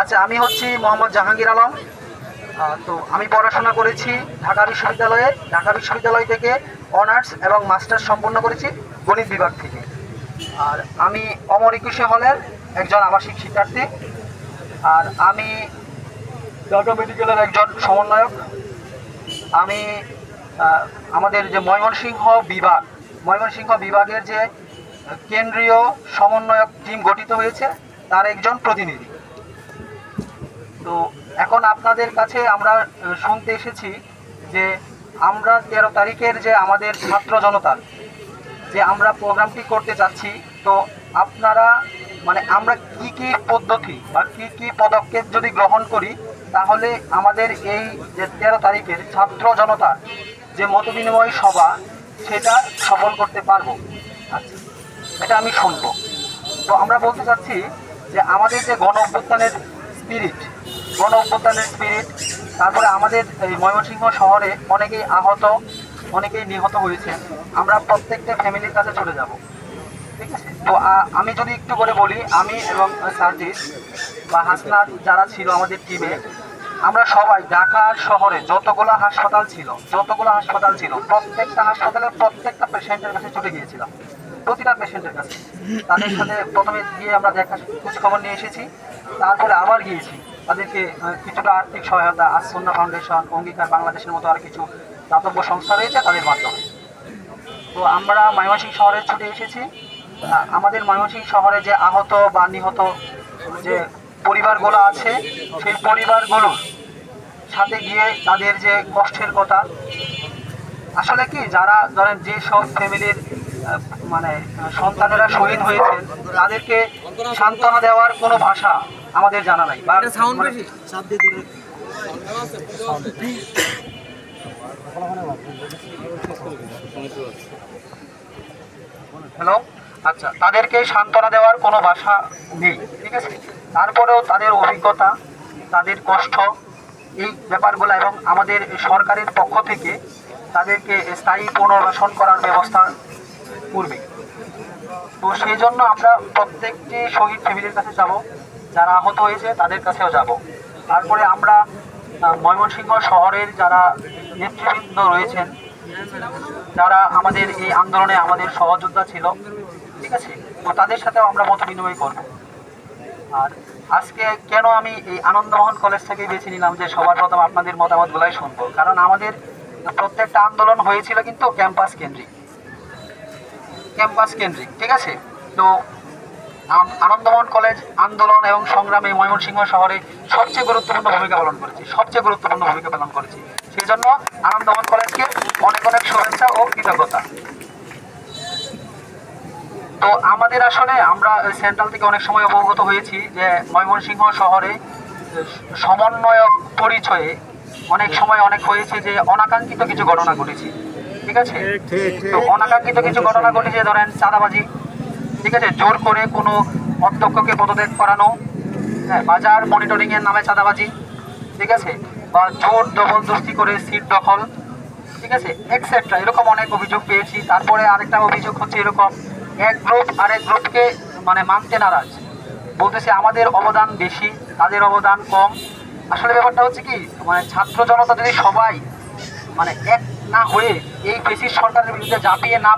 আচ্ছা আমি হচ্ছি মোহাম্মদ জাহাঙ্গীর আলম। তো আমি পড়াশোনা করেছি ঢাকা বিশ্ববিদ্যালয়ে, ঢাকা বিশ্ববিদ্যালয় থেকে অনার্স এবং মাস্টার্স সম্পন্ন করেছি গণিত বিভাগ থেকে। আর আমি অমর একুশে হলের একজন আবাসিক শিক্ষার্থী। আর আমি ঢাকা মেডিকেলের একজন সমন্বয়ক। আমি আমাদের যে ময়মনসিংহ বিভাগ, ময়মনসিংহ বিভাগের যে কেন্দ্রীয় সমন্বয়ক টিম গঠিত হয়েছে, তার একজন প্রতিনিধি। তো এখন আপনাদের কাছে আমরা শুনতে এসেছি যে আমরা তেরো তারিখের যে আমাদের ছাত্র জনতার যে আমরা প্রোগ্রামটি করতে চাচ্ছি তো আপনারা মানে আমরা কি কি পদ্ধতি বা কি কি পদক্ষেপ যদি গ্রহণ করি, তাহলে আমাদের এই যে তেরো তারিখের ছাত্র জনতার যে মতবিনিময় সভা, সেটা সফল করতে পারব। আচ্ছা এটা আমি শুনব। তো আমরা বলতে চাচ্ছি যে আমাদের যে গণ অভ্যুত্থানের স্পিরিট গণ স্পিরিট তারপরে আমাদের এই ময়মনসিংহ শহরে অনেকেই আহত, অনেকেই নিহত হয়েছে। আমরা প্রত্যেকটা ফ্যামিলির কাছে চলে যাব। ঠিক আছে? তো আমি যদি একটু করে বলি, আমি এবং সার্জিস বা হাসনাত যারা ছিল আমাদের টিমে আমরা সবাই ঢাকা শহরে যতগুলো হাসপাতাল ছিল, যতগুলো হাসপাতাল ছিল, প্রত্যেকটা হাসপাতালের প্রত্যেকটা পেশেন্টের কাছে ছুটে গিয়েছিলাম। প্রতিটা পেশেন্টের কাছে। তাদের সাথে প্রথমে গিয়ে আমরা দেখা খবর নিয়ে এসেছি। তারপরে আবার গিয়েছি। তাদেরকে কিছুটা আর্থিক সহায়তা, আসন্না ফাউন্ডেশন অঙ্গীকার, বাংলাদেশের মতো আর কিছু দাতব্য সংস্থা রয়েছে তাদের মাধ্যমে। তো আমরা ময়মনসিংহ শহরে ছুটে এসেছি। আমাদের ময়মনসিংহ শহরে যে আহত বা নিহত যে পরিবারগুলো আছে, সেই পরিবারগুলোর সাথে গিয়ে তাদের যে কষ্টের কথা। আসলে কি, যারা ধরেন যে সব ফ্যামিলির মানে সন্তানেরা শহীদ হয়েছেন তাদেরকে সান্ত্বনা দেওয়ার কোনো ভাষা আমাদের জানা নাই। মানে- হ্যালো আচ্ছা তাদেরকে সান্ত্বনা দেওয়ার কোনো ভাষা নেই ঠিক আছে? তারপরেও তাদের অভিজ্ঞতা তাদের কষ্ট এই ব্যাপারগুলো এবং আমাদের সরকারের পক্ষ থেকে তাদেরকে স্থায়ী পুনর্বাসন করার ব্যবস্থা করবে তো সেই জন্য আমরা প্রত্যেকটি শহীদ ফ্যামিলির কাছে যাব। যারা আহত হয়েছে, তাদের কাছেও যাব। তারপরে আমরা ময়মনসিংহ শহরের যারা নেতৃবৃন্দ রয়েছেন, যারা আমাদের এই আন্দোলনে আমাদের সহযোদ্ধা ছিল, ঠিক আছে? তো তাদের সাথেও আমরা মত বিনিময় করব। আর আজকে কেন আমি এই আনন্দমোহন কলেজ থেকে বেছে নিলাম যে সবার প্রথম আপনাদের মতামতগুলাই শুনব? কারণ আমাদের প্রত্যেকটা আন্দোলন হয়েছিল কিন্তু ক্যাম্পাস কেন্দ্রিক। ক্যাম্পাস কেন্দ্রিক, ঠিক আছে? তো আনন্দমোহন কলেজ, আন্দোলন এবং সংগ্রামে ময়মনসিংহ শহরে সবচেয়ে গুরুত্বপূর্ণ ভূমিকা পালন করেছে, সবচেয়ে গুরুত্বপূর্ণ ভূমিকা পালন করেছে। সেই জন্য আনন্দমোহন কলেজকে অনেক অনেক শুভেচ্ছা ও কৃতজ্ঞতা। তো আমাদের আসলে আমরা সেন্ট্রাল থেকে অনেক সময় অবগত হয়েছি যে ময়মনসিংহ শহরে সমন্বয়ক পরিচয়ে অনেক সময় অনেক হয়েছে যে অনাকাঙ্ক্ষিত কিছু ঘটনা ঘটেছে। ঠিক আছে? তো অনাকাঙ্ক্ষিত কিছু ঘটনা ঘটেছে ধরেন চাঁদাবাজি। ঠিক আছে জোর করে কোনো অধ্যক্ষকে পদত্যাগ করানো হ্যাঁ বাজার মনিটরিং এর নামে চাঁদাবাজি ঠিক আছে? বা জোর জবরদস্তি করে সিট দখল ঠিক আছে? এক্সেট্রা এরকম অনেক অভিযোগ পেয়েছি। তারপরে আরেকটা অভিযোগ হচ্ছে এরকম এক গ্রুপ আরেক গ্রুপকে মানে মানতে নারাজ। বলতেছে আমাদের অবদান বেশি তাদের অবদান কম। আসলে ব্যাপারটা হচ্ছে কি মানে ছাত্র জনতা যদি সবাই মানে এক না হয়ে এই ফেসিস সরকারের বিরুদ্ধে ঝাঁপিয়ে না